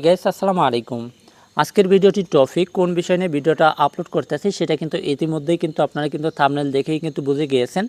Guys আসসালামু আলাইকুম আজকের ভিডিওটির টপিক কোন বিষয় নিয়ে ভিডিওটা আপলোড করতেছি সেটা কিন্তু ইতিমধ্যেই কিন্তু আপনারা কিন্তু থামনেল দেখেই কিন্তু বুঝে গিয়েছেন।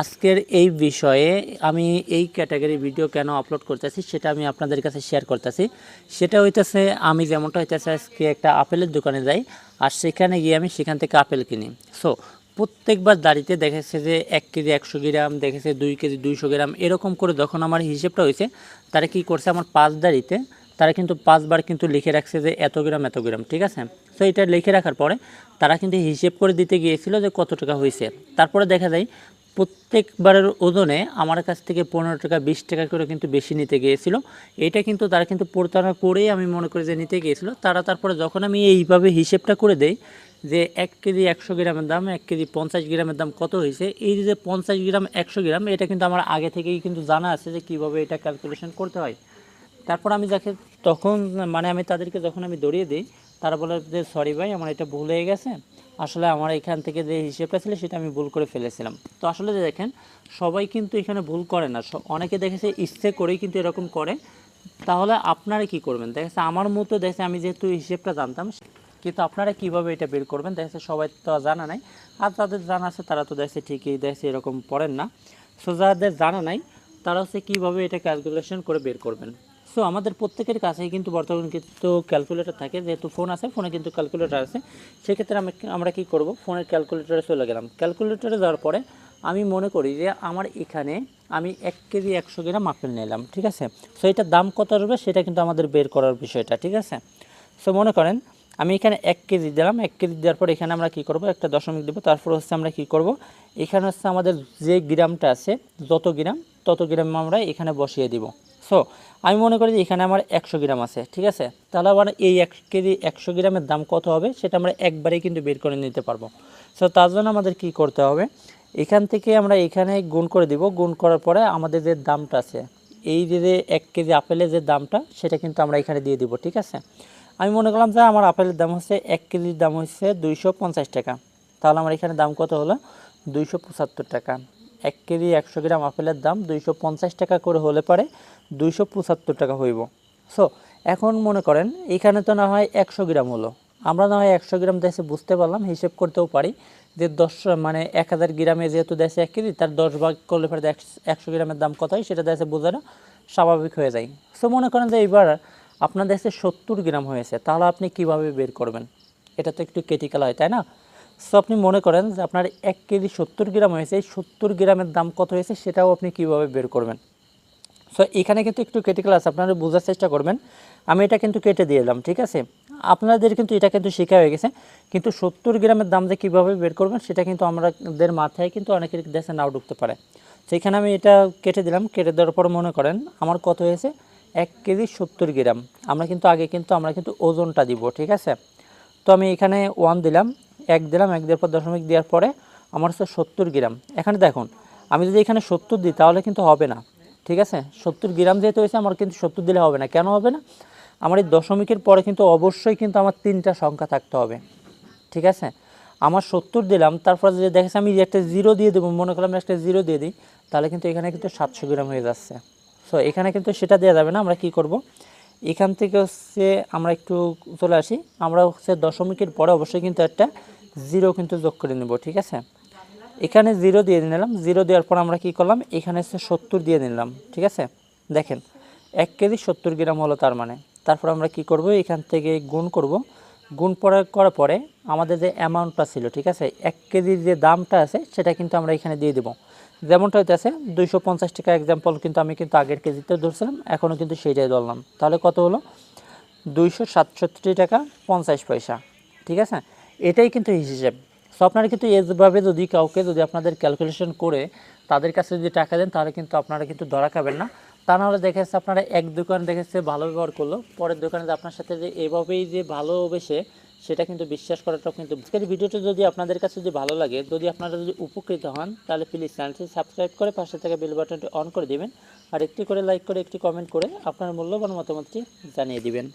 আজকের এই বিষয়ে আমি এই ক্যাটাগরি ভিডিও কেন আপলোড করতেছি সেটা আমি আপনাদের কাছে শেয়ার করতেছি। সেটা হইতেছে, আমি যেমনটা হইতেছে আজকে একটা আপেলের দোকানে যাই আর সেখানে গিয়ে আমি সেখান থেকে আপেল কিনি। সো প্রত্যেকবার দাঁড়িতে দেখেছে যে এক কেজি একশো গ্রাম, দেখেছে দুই কেজি দুইশো গ্রাম, এরকম করে যখন আমার হিসেবটা হয়েছে, তারা কি করছে, আমার পাঁচ দাড়িতে তারা কিন্তু পাঁচবার কিন্তু লিখে রাখছে যে এত গ্রাম এত গ্রাম, ঠিক আছে? তো এটা লিখে রাখার পরে তারা কিন্তু হিসেব করে দিতে গিয়েছিল যে কত টাকা হয়েছে। তারপরে দেখা যায় প্রত্যেকবারের ওজনে আমার কাছ থেকে পনেরো টাকা, বিশ টাকা করে কিন্তু বেশি নিতে গিয়েছিল। এটা কিন্তু তারা কিন্তু প্রতারণা করেই আমি মনে করি যে নিতে গিয়েছিল। তারা তারপরে যখন আমি এইভাবে হিসেবটা করে দেই যে এক কেজি একশো গ্রামের দাম, এক কেজি পঞ্চাশ গ্রামের দাম কত হয়েছে, এই যে পঞ্চাশ গ্রাম, একশো গ্রাম, এটা কিন্তু আমার আগে থেকেই কিন্তু জানা আছে যে কীভাবে এটা ক্যালকুলেশন করতে হয়। তারপর আমি যাকে তখন মানে আমি তাদেরকে যখন আমি দৌড়িয়ে দিই, তারা বলে যে সরি ভাই, আমার এটা ভুল হয়ে গেছে। আসলে আমার এখান থেকে যে হিসেবটা ছিল, সেটা আমি ভুল করে ফেলেছিলাম। তো আসলে যে দেখেন, সবাই কিন্তু এখানে ভুল করে না। অনেকে দেখেছে ইচ্ছে করেই কিন্তু এরকম করে। তাহলে আপনারা কি করবেন? দেখেছে আমার মতো দেখেছে আমি যেহেতু হিসেবটা জানতাম, কিন্তু আপনারা কীভাবে এটা বের করবেন? দেখেছে সবাই তো জানা নাই। আর যাদের জানা আছে, তারা তো দেখছে ঠিকই দেখছে এরকম পড়েন না। সো যাদের জানা নাই, তারা হচ্ছে কীভাবে এটা ক্যালকুলেশন করে বের করবেন? সো আমাদের প্রত্যেকের কাছেই কিন্তু বর্তমানে কিন্তু ক্যালকুলেটর থাকে। যেহেতু ফোন আছে ফোনে কিন্তু ক্যালকুলেটর আছে। সেক্ষেত্রে আমি আমরা কী করব? ফোনের ক্যালকুলেটরে চলে গেলাম। ক্যালকুলেটরে যাওয়ার পরে আমি মনে করি যে আমার এখানে আমি এক কেজি একশো গ্রাম আপেল নিলাম, ঠিক আছে? সো এটার দাম কত আসবে সেটা কিন্তু আমাদের বের করার বিষয়টা, ঠিক আছে? সো মনে করেন আমি এখানে এক কেজি দিলাম। এক কেজি দেওয়ার পর এখানে আমরা কি করব? একটা দশমিক দেবো। তারপর হচ্ছে আমরা কি করব? এখানে হচ্ছে আমাদের যে গ্রামটা আছে, যত গ্রাম, তত গ্রাম আমরা এখানে বসিয়ে দিব। সো আমি মনে করি যে এখানে আমার একশো গ্রাম আছে, ঠিক আছে? তাহলে আবার এই এক কেজি একশো গ্রামের দাম কত হবে? সেটা আমরা একবারেই কিন্তু বের করে নিতে পারব। সো তার জন্য আমাদের কি করতে হবে? এখান থেকে আমরা এখানে গুণ করে দিব। গুণ করার পরে আমাদের যে দামটা আছে, এই যে এক কেজি আপেলের যে দামটা, সেটা কিন্তু আমরা এখানে দিয়ে দিব, ঠিক আছে? আমি মনে করলাম যে আমার আপেলের দাম হচ্ছে, এক কেজির দাম হচ্ছে দুইশো পঞ্চাশ টাকা। তাহলে আমার এখানে দাম কত হলো? দুইশো পঁচাত্তর টাকা। এক কেজি একশো গ্রাম আপেলের দাম দুইশো পঞ্চাশ টাকা করে হলে পারে দুইশো টাকা হইব। সো এখন মনে করেন এখানে তো না হয় একশো গ্রাম হলো। আমরা না হয় একশো গ্রাম দেশে বুঝতে পারলাম, হিসেব করতেও পারি যে দশ মানে এক হাজার গ্রামে যেহেতু দেশে এক কেজি, তার দশ ভাগ করলে পরে একশো- গ্রামের দাম কত হয় সেটা দেশে বোঝানো স্বাভাবিক হয়ে যায়। সো মনে করেন যে এইবার আপনার দেশে সত্তর গ্রাম হয়েছে, তাহলে আপনি কীভাবে বের করবেন? এটা তো একটু ক্রিটিক্যাল হয়, তাই না? সো আপনি মনে করেন যে আপনার এক কেজি সত্তর গ্রাম হয়েছে, এই সত্তর গ্রামের দাম কত হয়েছে সেটাও আপনি কীভাবে বের করবেন? সো এখানে কিন্তু একটু ক্রিটিক্যাল আছে, আপনারা বোঝার চেষ্টা করবেন। আমি এটা কিন্তু কেটে দিয়ে এলাম ঠিক আছে? আপনাদের কিন্তু এটা কিন্তু শেখা হয়ে গেছে, কিন্তু সত্তর গ্রামের দাম যে কীভাবে বের করবেন সেটা কিন্তু আমাদের মাথায় কিন্তু অনেকের দেশে নাও ঢুকতে পারে। সেখানে আমি এটা কেটে দিলাম, কেটে দেওয়ার পর মনে করেন আমার কত হয়েছে? এক কেজি সত্তর গ্রাম। আমরা কিন্তু আগে কিন্তু আমরা কিন্তু ওজনটা দিব, ঠিক আছে? তো আমি এখানে ওয়ান দিলাম এক দিলাম, এক দেওয়ার পর দশমিক দেওয়ার পরে আমার হচ্ছে সত্তর গ্রাম। এখানে দেখুন, আমি যদি এখানে সত্তর দিই তাহলে কিন্তু হবে না, ঠিক আছে? সত্তর গ্রাম যেহেতু হয়েছে, আমার কিন্তু সত্তর দিলে হবে না। কেন হবে না? আমার এই দশমিকের পরে কিন্তু অবশ্যই কিন্তু আমার তিনটা সংখ্যা থাকতে হবে, ঠিক আছে? আমার সত্তর দিলাম, তারপর যদি দেখেছি আমি একটা জিরো দিয়ে দেবো, মনে করলাম একটা জিরো দিয়ে দিই, তাহলে কিন্তু এখানে কিন্তু সাতশো গ্রাম হয়ে যাচ্ছে। সো এখানে কিন্তু সেটা দেওয়া যাবে না, আমরা কি করব? এখান থেকে হচ্ছে আমরা একটু চলে আসি। আমরা হচ্ছে দশমিকের পরে অবশ্যই কিন্তু একটা জিরো কিন্তু যোগ করে নেব, ঠিক আছে? এখানে জিরো দিয়ে নিলাম। জিরো দেওয়ার পর আমরা কি করলাম? এখানে হচ্ছে সত্তর দিয়ে নিলাম, ঠিক আছে? দেখেন, এক কেজি সত্তর গ্রাম হলো তার মানে। তারপর আমরা কি করব? এখান থেকে গুণ করব। গুণ পরে করার পরে আমাদের যে অ্যামাউন্টটা ছিল, ঠিক আছে? এক কেজির যে দামটা আছে, সেটা কিন্তু আমরা এখানে দিয়ে দেবো। যেমনটা হইতেছে, দুইশো পঞ্চাশ টাকা এক্সাম্পল কিন্তু আমি কিন্তু আগের কেজিতে ধরছিলাম, এখনও কিন্তু সেইটাই ধরলাম। তাহলে কত হলো? দুইশো সাতষট্টি টাকা পঞ্চাশ পয়সা, ঠিক আছে? এটাই কিন্তু হিসেব। সো আপনারা কিন্তু এভাবে যদি কাউকে যদি আপনাদের ক্যালকুলেশন করে তাদের কাছে যদি টাকা দেন, তাহলে কিন্তু আপনারা কিন্তু ধরা খাবেন না। তা নাহলে দেখেছে আপনারা এক দোকান দেখেছে ভালো ব্যবহার করল, পরের দোকানে আপনার সাথে যে এভাবেই যে ভালোবেসে সেটা কিন্তু বিশ্বাস করাটাও কিন্তু আজকের ভিডিওটি যদি আপনাদের কাছে যদি ভালো লাগে, যদি আপনারা যদি উপকৃত হন, তাহলে প্লিজ চ্যানেলটি সাবস্ক্রাইব করে পাশে থেকে বেল বাটনটি অন করে দেবেন। আর একটি করে লাইক করে, একটি কমেন্ট করে আপনার মূল্যবান মতামতটি জানিয়ে দিবেন।